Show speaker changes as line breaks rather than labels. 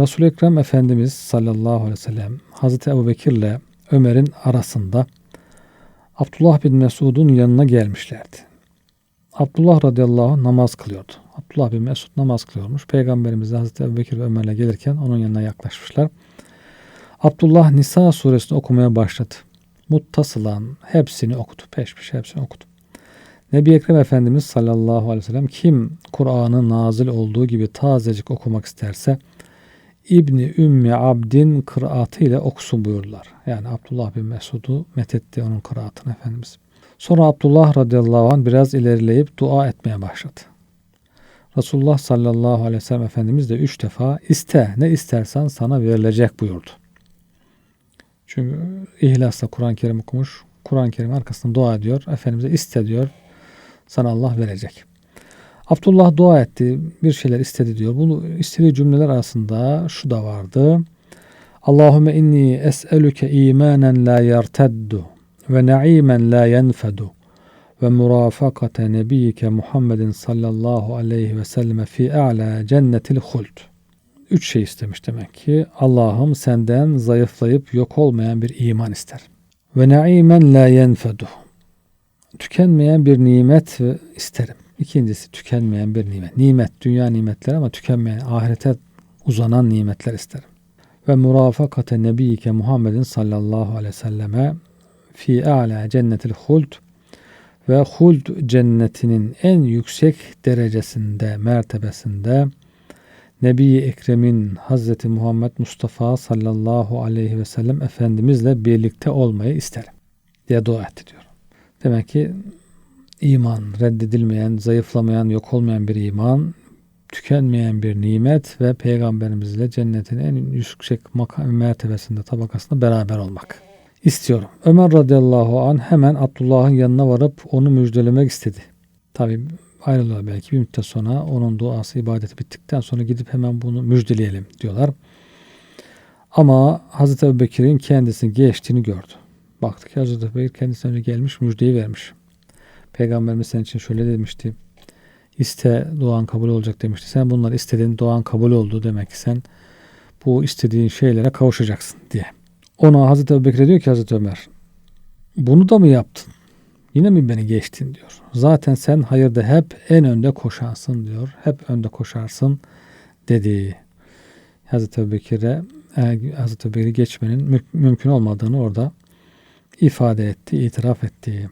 Resul-i Ekrem Efendimiz sallallahu aleyhi ve sellem Hazreti Ebu Bekir ile Ömer'in arasında Abdullah bin Mesud'un yanına gelmişlerdi. Abdullah radıyallahu anh namaz kılıyordu. Abdullah bin Mesud namaz kılıyormuş. Peygamberimiz Hazreti Ebu Bekir ve Ömer'le gelirken onun yanına yaklaşmışlar. Abdullah Nisa suresini okumaya başladı. Muttasılan hepsini okudu. Peş peşe hepsini okudu. Nebi Ekrem Efendimiz sallallahu aleyhi ve sellem kim Kur'an'ı nazil olduğu gibi tazecik okumak isterse İbni Ümmi Abdin kıraatı ile okusun buyurdular. Yani Abdullah bin Mesud'u methetti onun kıraatını Efendimiz. Sonra Abdullah radıyallahu anh biraz ilerleyip dua etmeye başladı. Resulullah sallallahu aleyhi ve sellem Efendimiz de üç defa iste ne istersen sana verilecek buyurdu. Çünkü ihlasla Kur'an-ı Kerim okumuş. Kur'an-ı Kerim arkasında dua ediyor. Efendimiz'e iste diyor. Sana Allah verecek. Abdullah dua etti. Bir şeyler istedi diyor. Bunu istediği cümleler arasında şu da vardı. Allahümme inni es'elüke imanen la yerteddu ve na'imen la yenfedu ve murafakate nebiyike Muhammedin sallallahu aleyhi ve selleme fi a'la cennetil huld. Üç şey istemiş demek ki. Allah'ım senden zayıflayıp yok olmayan bir iman ister. Ve na'imen la yenfedu. Tükenmeyen bir nimet isterim. İkincisi tükenmeyen bir nimet. Nimet, dünya nimetleri ama tükenmeyen, ahirete uzanan nimetler isterim. Ve murafakate nebiyike Muhammedin sallallahu aleyhi ve selleme fi a'la cennetil huld ve huld cennetinin en yüksek derecesinde, mertebesinde Nebi Ekrem'in Hazreti Muhammed Mustafa sallallahu aleyhi ve sellem Efendimizle birlikte olmayı isterim diye dua etti diyor. Demek ki iman, reddedilmeyen, zayıflamayan, yok olmayan bir iman, tükenmeyen bir nimet ve peygamberimizle cennetin en yüksek makam mertebesinde tabakasında beraber olmak istiyorum. Ömer radıyallahu an hemen Abdullah'ın yanına varıp onu müjdelemek istedi. Tabi ayrılıyor belki bir müddet sonra onun duası ibadeti bittikten sonra gidip hemen bunu müjdeleyelim diyorlar. Ama Hazreti Ebu Bekir'in kendisini geçtiğini gördü. Baktık Hazreti Ebu Bekir kendisine gelmiş müjdeyi vermiş. Peygamberimiz senin için şöyle demişti. İste duan kabul olacak demişti. Sen bunları istedin duan kabul oldu demek ki sen bu istediğin şeylere kavuşacaksın diye. Ona Hazreti Ebu Bekir'e diyor ki Hazreti Ömer bunu da mı yaptın? Yine mi beni geçtin diyor. Zaten sen hayırda hep en önde koşarsın diyor. Hep önde koşarsın dedi. Hazreti Ebu Bekir'e e, Hazreti Ebu Bekir'i geçmenin mü- mümkün olmadığını orada ifade etti, itiraf etti.